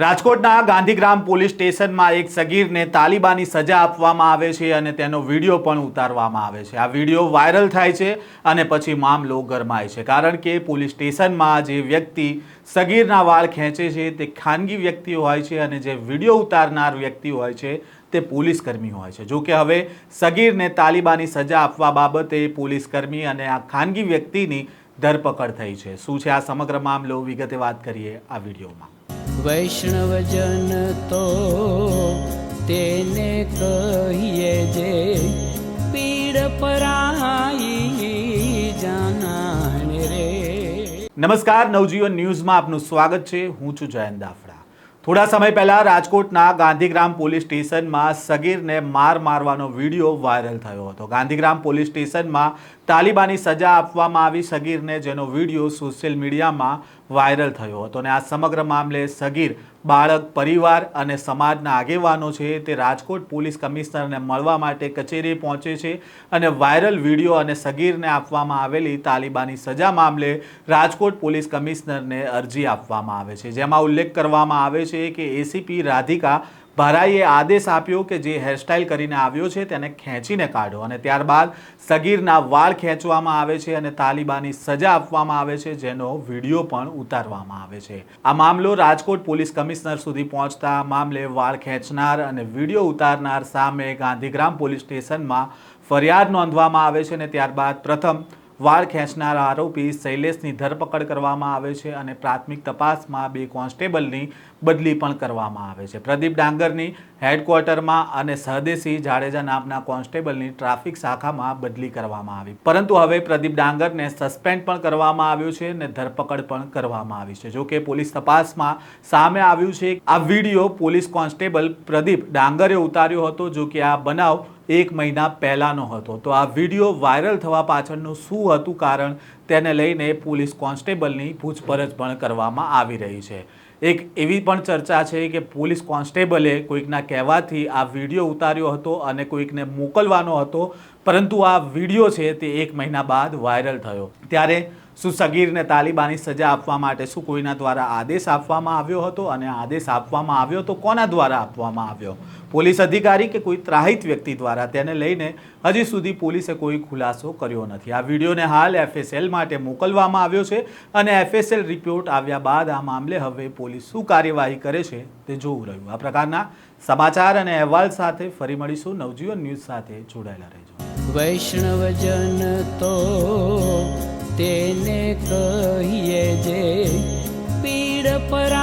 રાજકોટના ગાંધીગ્રામ પોલીસ સ્ટેશનમાં એક સગીરને તાલિબાની સજા આપવામાં આવે છે અને તેનો વીડિયો પણ ઉતારવામાં આવે છે. આ વીડિયો વાયરલ થાય છે અને પછી મામલો ગરમાય છે. કારણ કે પોલીસ સ્ટેશનમાં જે વ્યક્તિ સગીરના વાળ ખેંચે છે, તે ખાનગી વ્યક્તિ હોય છે અને જે વીડિયો ઉતારનાર વ્યક્તિ હોય છે, તે પોલીસ કર્મી હોય છે. જો કે હવે સગીરને તાલિબાની સજા આપવા બાબતે પોલીસ કર્મી અને આ ખાનગી વ્યક્તિની ધરપકડ થઈ છે. શું છે આ સમગ્ર મામલો? વિગતે વાત કરીએ આ વિડીયોમાં. વૈષ્ણવજન તો તેને કહીએ જે પીડ પરાઈ જાનાને રે. નમસ્કાર, નવજીવન ન્યૂઝમાં આપનું સ્વાગત છે. હું છું જયંત દાફડા. થોડા સમય પહેલા રાજકોટના ગાંધીગ્રામ પોલીસ સ્ટેશનમાં સગીરને માર મારવાનો વીડિયો વાયરલ થયો હતો. ગાંધીગ્રામ પોલીસ સ્ટેશનમાં તાલિબાની સજા આપવામાં આવી સગીરને, જેનો વીડિયો સોશિયલ મીડિયામાં વાયરલ થયો હતો અને આ સમગ્ર મામલે સગીર, બાળક, પરિવાર અને સમાજના આગેવાનો છે તે રાજકોટ પોલીસ કમિશનરને મળવા માટે કચેરીએ પહોંચે છે અને વાયરલ વીડિયો અને સગીરને આપવામાં આવેલી તાલિબાની સજા મામલે રાજકોટ પોલીસ કમિશનરને અરજી આપવામાં આવે છે. જેમાં ઉલ્લેખ કરવામાં આવે છે કે એસીપી રાધિકા ભારાઈએ આદેશ આપ્યો કે જે હેરસ્ટાઇલ કરીને આવ્યો છે તેને ખેંચીને કાઢો અને ત્યારબાદ સગીરના વાળ ખેંચવામાં આવે છે અને તાલિબાની સજા આપવામાં આવે છે, જેનો વીડિયો પણ ઉતારવામાં આવે છે. આ મામલો રાજકોટ પોલીસ કમિશનર સુધી પહોંચતા મામલે વાળ ખેંચનાર અને વીડિયો ઉતારનાર સામે ગાંધીગ્રામ પોલીસ સ્ટેશનમાં ફરિયાદ નોંધવામાં આવે છે અને ત્યારબાદ પ્રથમ વાળ ખેંચનાર આરોપી શૈલેષની ધરપકડ કરવામાં આવે છે અને પ્રાથમિક તપાસમાં બે કોન્સ્ટેબલની બદલી પણ કરવામાં આવે છે. પ્રદીપ ડાંગરની હેડક્વાર્ટરમાં અને સહદેશી જાડેજા નામના કોન્સ્ટેબલની ટ્રાફિક શાખામાં બદલી કરવામાં આવી. પરંતુ હવે પ્રદીપ ડાંગરને સસ્પેન્ડ પણ કરવામાં આવ્યું છે અને ધરપકડ પણ કરવામાં આવી છે. જોકે પોલીસ તપાસમાં સામે આવ્યું છે. આ video police constable Pradeep Dangre ઉતાર્યો હતો. જો કે આ બનાવ એક મહિના પહેલાંનો હતો. તો આ વીડિયો વાયરલ થવા પાછળનું શું હતું કારણ, તેને લઈને પોલીસ કોન્સ્ટેબલની પૂછપરછ પણ કરવામાં આવી રહી છે. એક એવી પણ ચર્ચા છે કે પોલીસ કોન્સ્ટેબલે કોઈકના કહેવાથી આ વીડિયો ઉતાર્યો હતો અને કોઈકને મોકલવાનો હતો, પરંતુ આ વીડિયો છે તે એક મહિના બાદ વાયરલ થયો. ત્યારે શું સગીરને તાલિબાની સજા આપવા માટે શું કોઈના દ્વારા આદેશ આપવામાં આવ્યો હતો અને આદેશ આપવામાં આવ્યો તો કોના દ્વારા આપવામાં આવ્યો? પોલીસ અધિકારી કે કોઈ ત્રાહિત વ્યક્તિ દ્વારા? તેને લઈને હજી સુધી પોલીસે કોઈ ખુલાસો કર્યો નથી. આ વિડીયોને હાલ એફએસએલ માટે મોકલવામાં આવ્યો છે અને એફએસએલ રિપોર્ટ આવ્યા બાદ આ મામલે હવે પોલીસ શું કાર્યવાહી કરે છે તે જોવું રહ્યું. આ પ્રકારના સમાચાર અને અહેવાલ સાથે ફરી મળીશું. નવજીવન ન્યૂઝ સાથે જોડાયેલા રહેજો. વૈષ્ણવજન તો તેને કહીએ જે પીડ પરાઈ